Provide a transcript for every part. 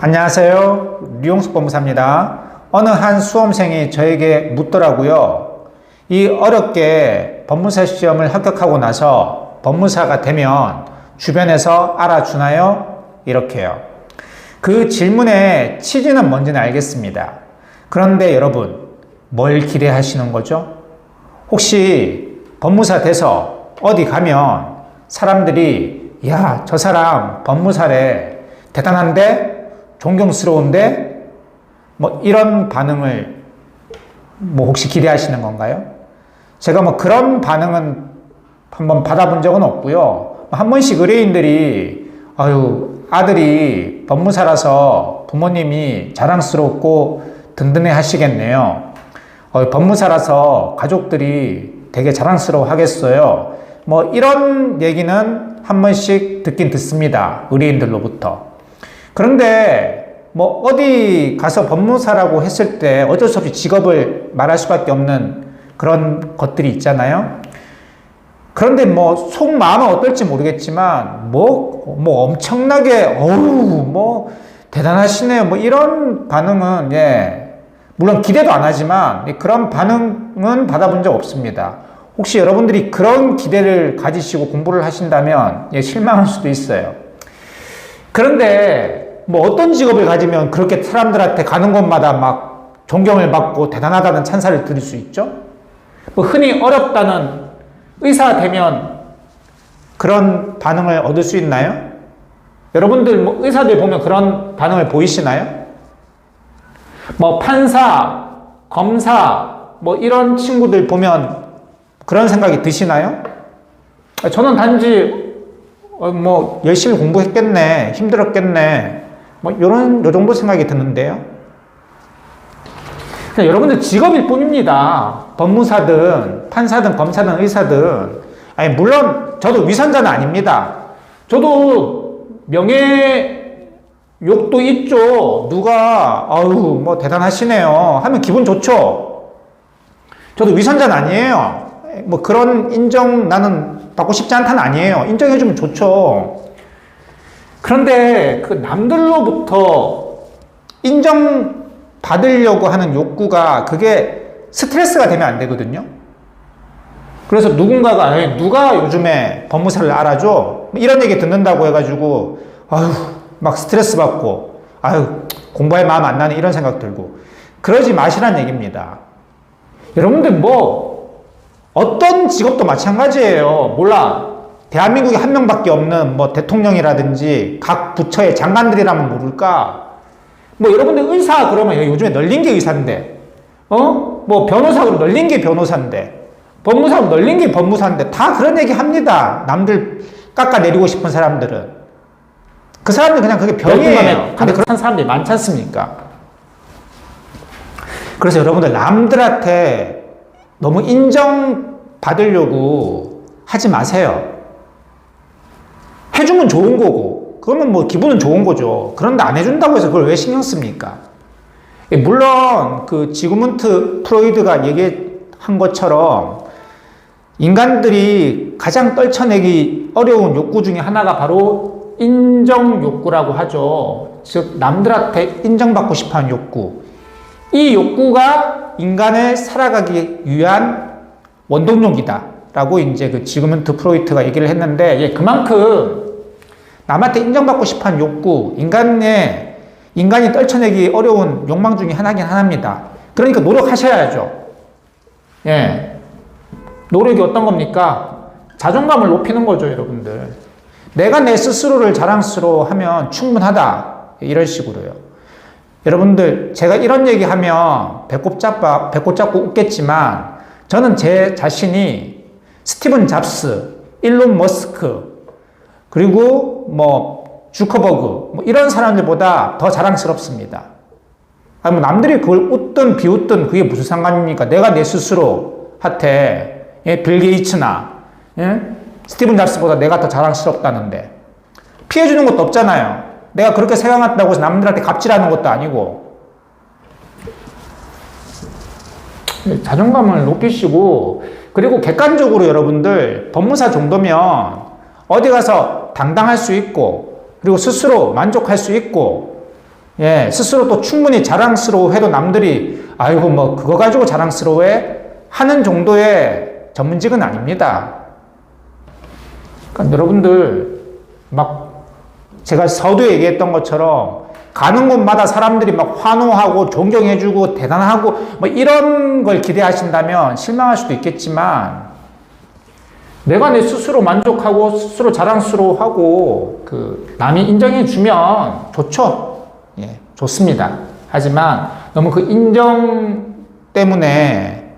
안녕하세요. 류용숙 법무사입니다. 어느 한 수험생이 저에게 묻더라고요. 이 어렵게 법무사 시험을 합격하고 나서 법무사가 되면 주변에서 알아주나요? 이렇게요. 그 질문의 취지는 뭔지는 알겠습니다. 그런데 여러분, 뭘 기대하시는 거죠? 혹시 법무사 돼서 어디 가면 사람들이 야, 저 사람 법무사래. 대단한데? 존경스러운데? 뭐 이런 반응을 뭐 혹시 기대하시는 건가요? 제가 뭐 그런 반응은 한번 받아본 적은 없고요. 한 번씩 의뢰인들이 아유, 아들이 법무사라서 부모님이 자랑스럽고 든든해 하시겠네요. 어, 법무사라서 가족들이 되게 자랑스러워 하겠어요. 뭐 이런 얘기는 한 번씩 듣긴 듣습니다. 의뢰인들로부터. 그런데 뭐 어디 가서 법무사라고 했을 때 어쩔 수 없이 직업을 말할 수밖에 없는 그런 것들이 있잖아요. 그런데 뭐 속마음은 어떨지 모르겠지만 뭐, 뭐 엄청나게 어우 뭐 대단하시네요. 뭐 이런 반응은 예 물론 기대도 안 하지만 예, 그런 반응은 받아본 적 없습니다. 혹시 여러분들이 그런 기대를 가지시고 공부를 하신다면 예, 실망할 수도 있어요. 그런데 뭐 어떤 직업을 가지면 그렇게 사람들한테 가는 곳마다 막 존경을 받고 대단하다는 찬사를 들을 수 있죠? 뭐 흔히 어렵다는 의사 되면 그런 반응을 얻을 수 있나요? 여러분들 뭐 의사들 보면 그런 반응을 보이시나요? 뭐 판사, 검사, 뭐 이런 친구들 보면 그런 생각이 드시나요? 저는 단지 어, 뭐 열심히 공부했겠네, 힘들었겠네, 뭐 이런 요 정도 생각이 드는데요. 그냥 여러분들 직업일 뿐입니다. 법무사든 판사든 검사든 의사든 아니 물론 저도 위선자는 아닙니다. 저도 명예 욕도 있죠. 누가 아유 뭐 대단하시네요 하면 기분 좋죠. 저도 위선자는 아니에요. 뭐 그런 인정 나는 받고 싶지 않다는 아니에요. 인정해주면 좋죠. 그런데 그 남들로부터 인정 받으려고 하는 욕구가 그게 스트레스가 되면 안 되거든요. 그래서 누군가가 누가 요즘에 법무사를 알아줘 이런 얘기 듣는다고 해가지고 아유 막 스트레스 받고 아유 공부할 마음 안 나는 이런 생각 들고 그러지 마시란 얘기입니다. 여러분들 뭐 어떤 직업도 마찬가지예요. 몰라 대한민국에 한 명밖에 없는 뭐 대통령이라든지 각 부처의 장관들이라면 모를까 뭐 여러분들 의사 그러면 요즘에 널린 게 의사인데, 어? 뭐 변호사 그러면 널린 게 변호사인데, 법무사 그러면 널린 게 법무사인데 다 그런 얘기 합니다. 남들 깎아내리고 싶은 사람들은. 그 사람들 그냥 그게 병이에요. 근데 그런 사람들이 많지 않습니까? 그래서 여러분들 남들한테 너무 인정받으려고 하지 마세요. 해주면 좋은 거고, 그러면 뭐 기분은 좋은 거죠. 그런데 안 해준다고 해서 그걸 왜 신경 씁니까? 예, 물론 그 지구문트 프로이드가 얘기한 것처럼 인간들이 가장 떨쳐내기 어려운 욕구 중에 하나가 바로 인정 욕구라고 하죠. 즉 남들한테 인정받고 싶어하는 욕구. 이 욕구가 인간을 살아가기 위한 원동력이다라고 이제 그 지구문트 프로이트가 얘기를 했는데 예, 그만큼 남한테 인정받고 싶어하는 욕구, 인간의 인간이 떨쳐내기 어려운 욕망 중에 하나긴 하나입니다. 그러니까 노력하셔야죠. 예. 노력이 어떤 겁니까? 자존감을 높이는 거죠, 여러분들. 내가 내 스스로를 자랑스러워하면 충분하다. 이런 식으로요. 여러분들, 제가 이런 얘기 하면 배꼽 잡아, 배꼽 잡고 웃겠지만, 저는 제 자신이 스티븐 잡스, 일론 머스크, 그리고 뭐 주커버그 뭐 이런 사람들보다 더 자랑스럽습니다. 아니 뭐 남들이 그걸 웃든 비웃든 그게 무슨 상관입니까? 내가 내 스스로 한테 예, 빌 게이츠나 예? 스티븐 잡스보다 내가 더 자랑스럽다는데 피해주는 것도 없잖아요. 내가 그렇게 생각한다고 해서 남들한테 갑질하는 것도 아니고 자존감을 높이시고 그리고 객관적으로 여러분들 법무사 정도면 어디 가서 당당할 수 있고, 그리고 스스로 만족할 수 있고, 예, 스스로 또 충분히 자랑스러워해도 남들이 아이고 뭐 그거 가지고 자랑스러워해 하는 정도의 전문직은 아닙니다. 그러니까 여러분들 막 제가 서두에 얘기했던 것처럼 가는 곳마다 사람들이 막 환호하고 존경해주고 대단하고 뭐 이런 걸 기대하신다면 실망할 수도 있겠지만 내가 내 스스로 만족하고 스스로 자랑스러워하고 그 남이 인정해 주면 좋죠. 예, 좋습니다. 하지만 너무 그 인정 때문에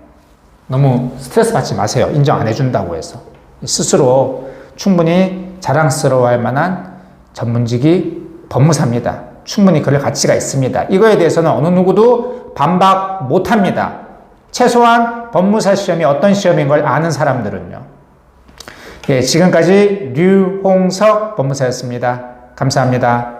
너무 스트레스 받지 마세요. 인정 안 해준다고 해서. 스스로 충분히 자랑스러워할 만한 전문직이 법무사입니다. 충분히 그럴 가치가 있습니다. 이거에 대해서는 어느 누구도 반박 못 합니다. 최소한 법무사 시험이 어떤 시험인 걸 아는 사람들은요. 예, 지금까지 류홍석 법무사였습니다. 감사합니다.